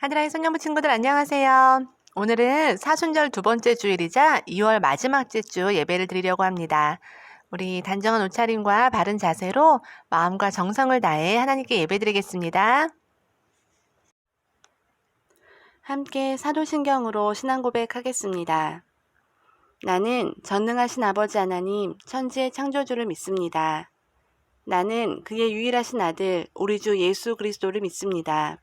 하드라인 성년부 친구들 안녕하세요. 오늘은 사순절 두 번째 주일이자 2월 마지막 주 예배를 드리려고 합니다. 우리 단정한 옷차림과 바른 자세로 마음과 정성을 다해 하나님께 예배드리겠습니다. 함께 사도신경으로 신앙 고백하겠습니다. 나는 전능하신 아버지 하나님 천지의 창조주를 믿습니다. 나는 그의 유일하신 아들 우리 주 예수 그리스도를 믿습니다.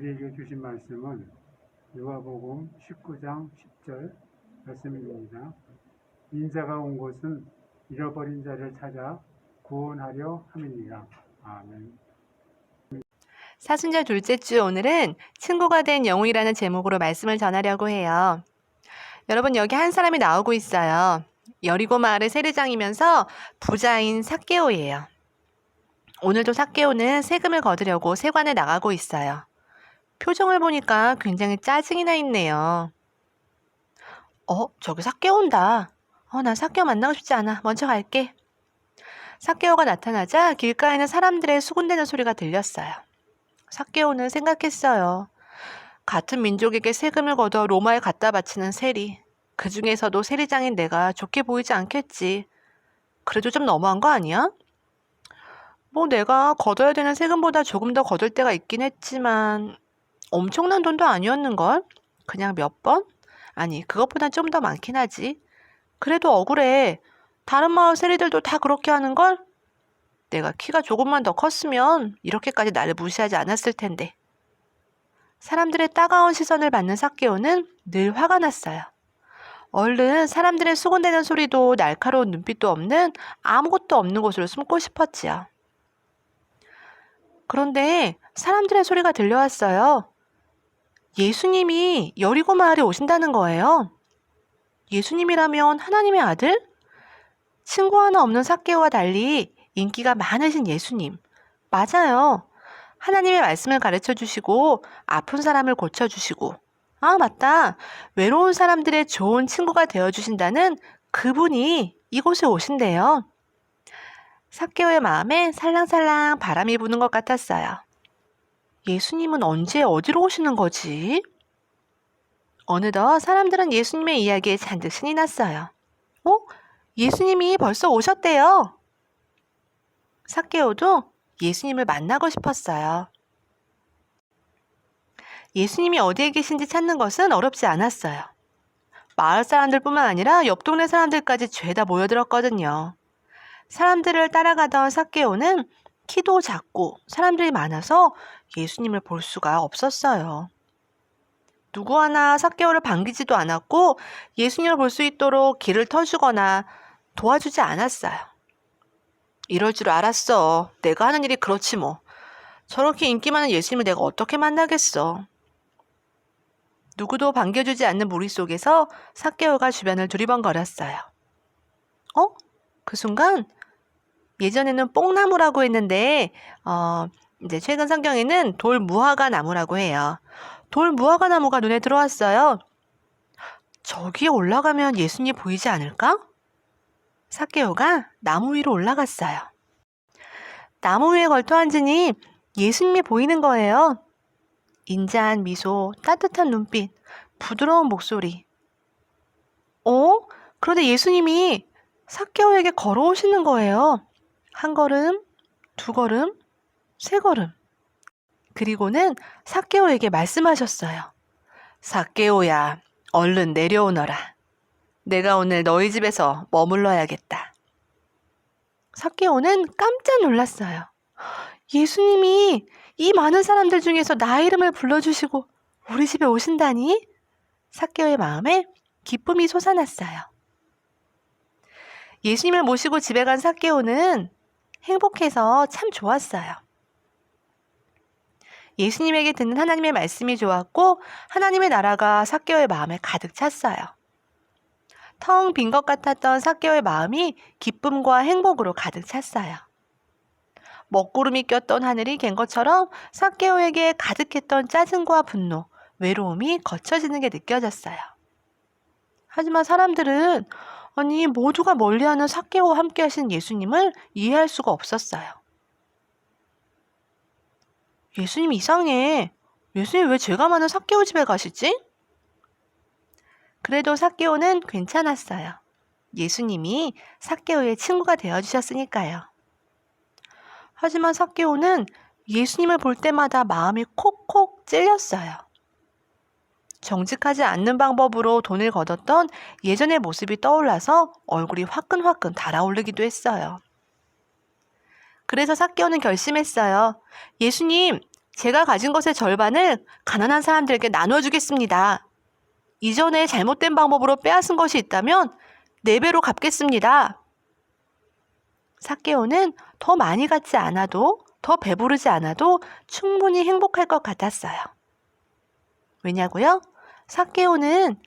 주신 말씀은 요한복음 19장 10절 말씀입니다. 인자가 온 곳은 잃어버린 자를 찾아 구원하려 함이니라. 아멘. 사순절 둘째 주 오늘은 친구가 된 영웅이라는 제목으로 말씀을 전하려고 해요. 여러분 여기 한 사람이 나오고 있어요. 여리고 마을의 세리장이면서 부자인 삭개오예요. 오늘도 삭개오는 세금을 거두려고 세관에 나가고 있어요. 표정을 보니까 굉장히 짜증이 나 있네요. 어, 저기 삭개오 온다. 어, 나 삭개오 만나고 싶지 않아. 먼저 갈게. 삭개오가 나타나자 길가에는 사람들의 수군대는 소리가 들렸어요. 삭개오는 생각했어요. 같은 민족에게 세금을 걷어 로마에 갖다 바치는 세리. 그 중에서도 세리장인 내가 좋게 보이지 않겠지. 그래도 좀 너무한 거 아니야? 뭐 내가 걷어야 되는 세금보다 조금 더 거둘 때가 있긴 했지만 엄청난 돈도 아니었는걸? 그냥 몇 번? 아니, 그것보단 좀더 많긴 하지. 그래도 억울해. 다른 마을 세리들도 다 그렇게 하는걸? 내가 키가 조금만 더 컸으면 이렇게까지 나를 무시하지 않았을 텐데. 사람들의 따가운 시선을 받는 삭개오는 늘 화가 났어요. 얼른 사람들의 수군대는 소리도 날카로운 눈빛도 없는 아무것도 없는 곳으로 숨고 싶었지요. 그런데 사람들의 소리가 들려왔어요. 예수님이 여리고 마을에 오신다는 거예요. 예수님이라면 하나님의 아들? 친구 하나 없는 삭개오와 달리 인기가 많으신 예수님. 맞아요. 하나님의 말씀을 가르쳐 주시고 아픈 사람을 고쳐 주시고 아, 맞다. 외로운 사람들의 좋은 친구가 되어 주신다는 그분이 이곳에 오신대요. 삭개오의 마음에 살랑살랑 바람이 부는 것 같았어요. 예수님은 언제 어디로 오시는 거지? 어느덧 사람들은 예수님의 이야기에 잔뜩 신이 났어요. 어? 예수님이 벌써 오셨대요. 삭개오도 예수님을 만나고 싶었어요. 예수님이 어디에 계신지 찾는 것은 어렵지 않았어요. 마을 사람들뿐만 아니라 옆 동네 사람들까지 죄다 모여들었거든요. 사람들을 따라가던 삭개오는 키도 작고 사람들이 많아서 예수님을 볼 수가 없었어요. 누구 하나 삭개오를 반기지도 않았고 예수님을 볼 수 있도록 길을 터주거나 도와주지 않았어요. 이럴 줄 알았어. 내가 하는 일이 그렇지 뭐. 저렇게 인기 많은 예수님을 내가 어떻게 만나겠어. 누구도 반겨주지 않는 무리 속에서 삭개오가 주변을 두리번거렸어요. 어? 그 순간 예전에는 뽕나무라고 했는데 어, 이제 최근 성경에는 돌 무화과 나무라고 해요. 돌 무화과 나무가 눈에 들어왔어요. 저기에 올라가면 예수님 보이지 않을까? 삭개오가 나무 위로 올라갔어요. 나무 위에 걸터 앉으니 예수님이 보이는 거예요. 인자한 미소, 따뜻한 눈빛, 부드러운 목소리. 어? 그런데 예수님이 삭개오에게 걸어오시는 거예요. 한 걸음, 두 걸음, 세 걸음. 그리고는 삭개오에게 말씀하셨어요. 삭개오야, 얼른 내려오너라. 내가 오늘 너희 집에서 머물러야겠다. 삭개오는 깜짝 놀랐어요. 예수님이 이 많은 사람들 중에서 나의 이름을 불러주시고 우리 집에 오신다니? 삭개오의 마음에 기쁨이 솟아났어요. 예수님을 모시고 집에 간 삭개오는 행복해서 참 좋았어요. 예수님에게 듣는 하나님의 말씀이 좋았고 하나님의 나라가 삭개오의 마음에 가득 찼어요. 텅 빈 것 같았던 삭개오의 마음이 기쁨과 행복으로 가득 찼어요. 먹구름이 꼈던 하늘이 갠 것처럼 삭개오에게 가득했던 짜증과 분노, 외로움이 거쳐지는 게 느껴졌어요. 하지만 사람들은 아니 모두가 멀리하는 삭개오와 함께 하신 예수님을 이해할 수가 없었어요. 예수님 이상해. 예수님 왜 제가 많은 삭개오 집에 가시지? 그래도 삭개오는 괜찮았어요. 예수님이 삭개오의 친구가 되어 주셨으니까요. 하지만 삭개오는 예수님을 볼 때마다 마음이 콕콕 찔렸어요. 정직하지 않는 방법으로 돈을 거뒀던 예전의 모습이 떠올라서 얼굴이 화끈화끈 달아오르기도 했어요. 그래서 삭개오는 결심했어요. 예수님, 제가 가진 것의 절반을 가난한 사람들에게 나눠주겠습니다. 이전에 잘못된 방법으로 빼앗은 것이 있다면 네 배로 갚겠습니다. 사케오는 더 많이 갖지 않아도 더 배부르지 않아도 충분히 행복할 것 같았어요. 왜냐고요? 사케오는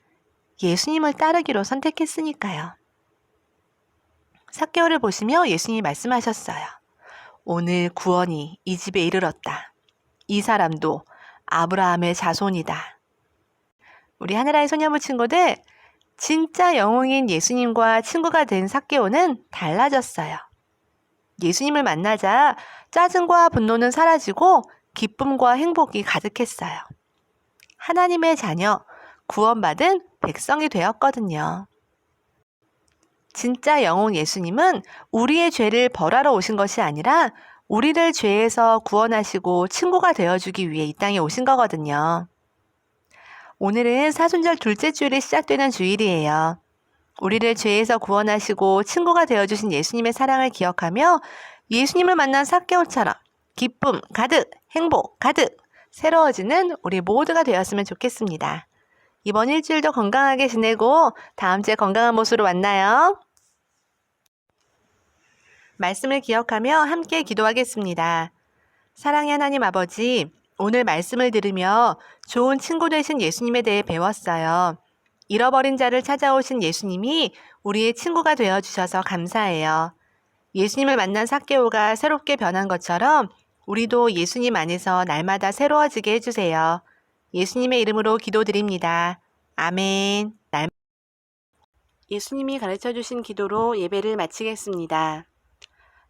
예수님을 따르기로 선택했으니까요. 사케오를 보시며 예수님이 말씀하셨어요. 오늘 구원이 이 집에 이르렀다. 이 사람도 아브라함의 자손이다. 우리 하늘아의 소녀부 친구들, 진짜 영웅인 예수님과 친구가 된 사케오는 달라졌어요. 예수님을 만나자 짜증과 분노는 사라지고 기쁨과 행복이 가득했어요. 하나님의 자녀, 구원받은 백성이 되었거든요. 진짜 영웅 예수님은 우리의 죄를 벌하러 오신 것이 아니라 우리를 죄에서 구원하시고 친구가 되어주기 위해 이 땅에 오신 거거든요. 오늘은 사순절 둘째 주일이 시작되는 주일이에요. 우리를 죄에서 구원하시고 친구가 되어주신 예수님의 사랑을 기억하며 예수님을 만난 사케오처럼 기쁨 가득, 행복 가득, 새로워지는 우리 모두가 되었으면 좋겠습니다. 이번 일주일도 건강하게 지내고 다음 주에 건강한 모습으로 만나요. 말씀을 기억하며 함께 기도하겠습니다. 사랑의 하나님 아버지, 오늘 말씀을 들으며 좋은 친구 되신 예수님에 대해 배웠어요. 잃어버린 자를 찾아오신 예수님이 우리의 친구가 되어 주셔서 감사해요. 예수님을 만난 사케오가 새롭게 변한 것처럼 우리도 예수님 안에서 날마다 새로워지게 해주세요. 예수님의 이름으로 기도드립니다. 아멘. 날... 예수님이 가르쳐 주신 기도로 예배를 마치겠습니다.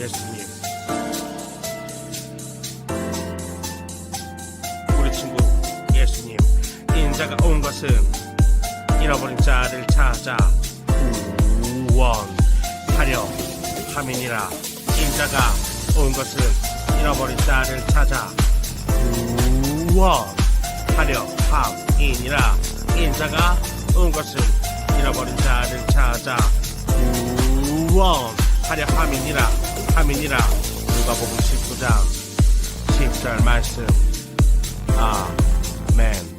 예수님. 우리 친구 예수님 인자가 온 것은 잃어버린 자를 찾아 구원하려 함이니라. 인자가 온 것은 잃어버린 자를 찾아 구원하려 함이니라. 인자가 온 것은 잃어버린 자를 찾아 구원하려 함이니라 함이니라 누가복음 19장 10절 말씀. 아멘.